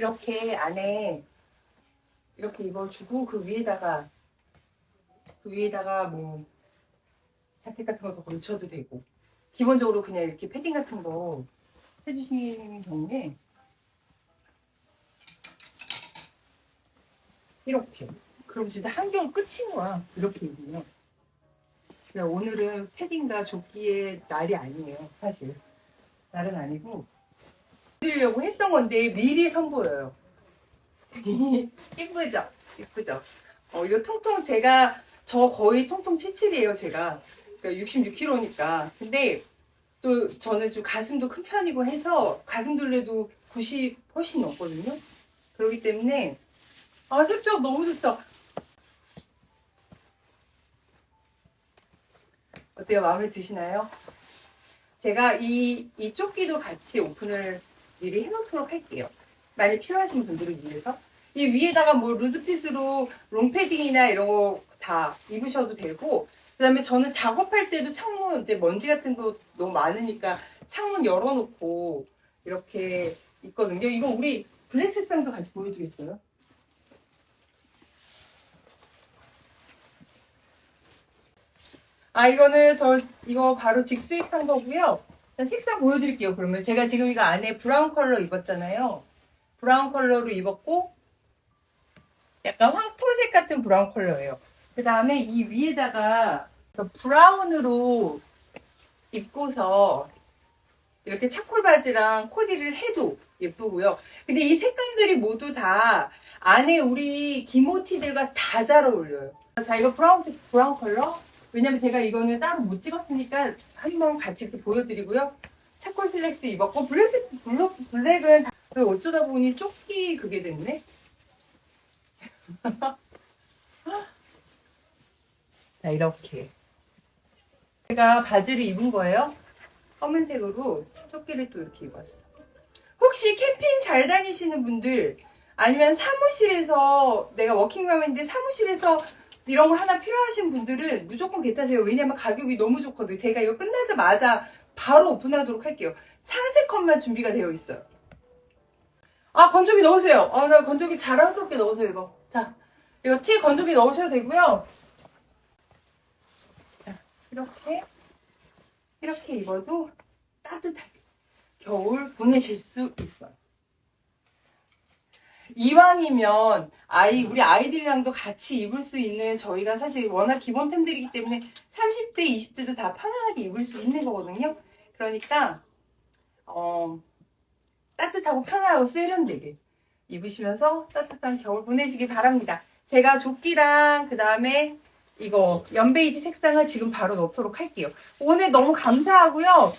이렇게 안에 이렇게 입어주고 그 위에다가 그 위에다가 뭐 자켓 같은 것도 걸쳐도 되고. 기본적으로 그냥 이렇게 패딩 같은 거 해주시는 경우에 이렇게. 그럼 진짜 한겨울 끝인 거야 이렇게 입으면. 오늘은 패딩과 조끼의 날이 아니에요 사실. 날은 아니고 드리려고 했던 건데 미리 선보여요 예쁘죠? 예쁘죠? 어, 이거 통통 제가 저 거의 통통 77이에요 제가 그러니까 66kg니까 근데 또 저는 좀 가슴도 큰 편이고 해서 가슴 둘레도 90 훨씬 넘거든요 그렇기 때문에 아 좋죠 너무 좋죠 어때요 마음에 드시나요? 제가 이, 이 조끼도 같이 오픈을 미리 해놓도록 할게요 많이 필요하신 분들을 위해서 이 위에다가 뭐 루즈핏으로 롱패딩이나 이런 거 다 입으셔도 되고 그 다음에 저는 작업할 때도 창문 이제 먼지 같은 거 너무 많으니까 창문 열어놓고 이렇게 있거든요. 이거 우리 블랙 색상도 같이 보여주겠어요? 아 이거는 저 이거 바로 직수입한 거고요. 일단 색상 보여드릴게요. 그러면 제가 지금 이거 안에 브라운 컬러 입었잖아요. 브라운 컬러로 입었고 약간 황토색 같은 브라운 컬러예요. 그 다음에 이 위에다가 브라운으로 입고서 이렇게 차콜 바지랑 코디를 해도 예쁘고요. 근데 이 색감들이 모두 다 안에 우리 기모티들과 다 잘 어울려요. 자, 이거 브라운색, 브라운 컬러. 왜냐면 제가 이거는 따로 못 찍었으니까 한번 같이 이렇게 보여드리고요. 차콜 슬랙스 입었고, 블랙, 블랙, 블랙은 다- 그 어쩌다 보니 조끼 그게 됐네. 자, 이렇게. 제가 바지를 입은 거예요. 검은색으로 조끼를 또 이렇게 입었어. 혹시 캠핑 잘 다니시는 분들, 아니면 사무실에서, 내가 워킹맘인데 사무실에서 이런 거 하나 필요하신 분들은 무조건 개타세요. 왜냐면 가격이 너무 좋거든요. 제가 이거 끝나자마자 바로 오픈하도록 할게요. 상세 컷만 준비가 되어 있어요. 아, 건조기 넣으세요. 아, 나 건조기 자랑스럽게 넣으세요, 이거. 자, 이거 티 건조기 넣으셔도 되고요. 자, 이렇게, 이렇게 입어도 따뜻하게 겨울 보내실 수 있어요. 이왕이면 아이 우리 아이들이랑도 같이 입을 수 있는 저희가 사실 워낙 기본템들이기 때문에 30대, 20대도 다 편안하게 입을 수 있는 거거든요. 그러니까 어, 따뜻하고 편하고 세련되게 입으시면서 따뜻한 겨울 보내시기 바랍니다. 제가 조끼랑 그 다음에 이거 연베이지 색상을 지금 바로 넣도록 할게요. 오늘 너무 감사하고요.